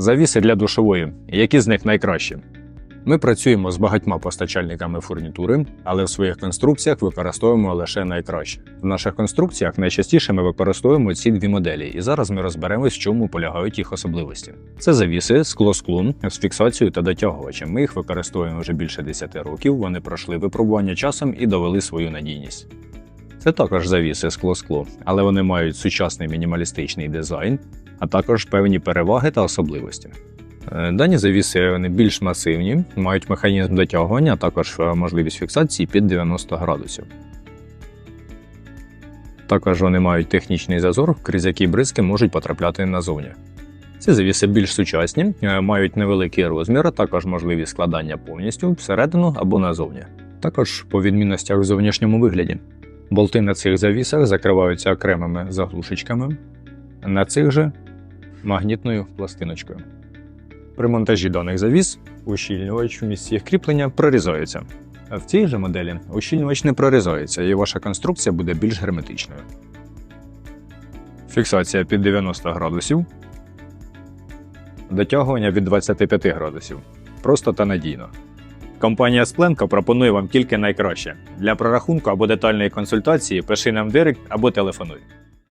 Завіси для душової. Які з них найкращі? Ми працюємо з багатьма постачальниками фурнітури, але в своїх конструкціях використовуємо лише найкраще. В наших конструкціях найчастіше ми використовуємо ці дві моделі, і зараз ми розберемось, в чому полягають їх особливості. Це завіси, скло склун з фіксацією та дотягувачем. Ми їх використовуємо вже більше 10 років. Вони пройшли випробування часом і довели свою надійність. Це також завіси скло-скло, але вони мають сучасний мінімалістичний дизайн, а також певні переваги та особливості. Е, Дані завіси вони більш масивні, мають механізм дотягування, а також е, можливість фіксації під 90 градусів. Також вони мають технічний зазор, крізь який бризки можуть потрапляти назовні. Ці завіси більш сучасні, е, мають невеликий розмір, а також можливість складання повністю всередину або назовні. Також по відмінностях в зовнішньому вигляді. Болти на цих завісах закриваються окремими заглушечками, на цих же магнітною пластиночкою. При монтажі даних завіс ущільнювач в місці їх кріплення прорізається. В цій же моделі ущільнювач не прорізається, і ваша конструкція буде більш герметичною. Фіксація під 90 градусів. Дотягування від 25 градусів. Просто та надійно. Компанія Спленко пропонує вам тільки найкраще. Для прорахунку або детальної консультації пиши нам директ або телефонуй.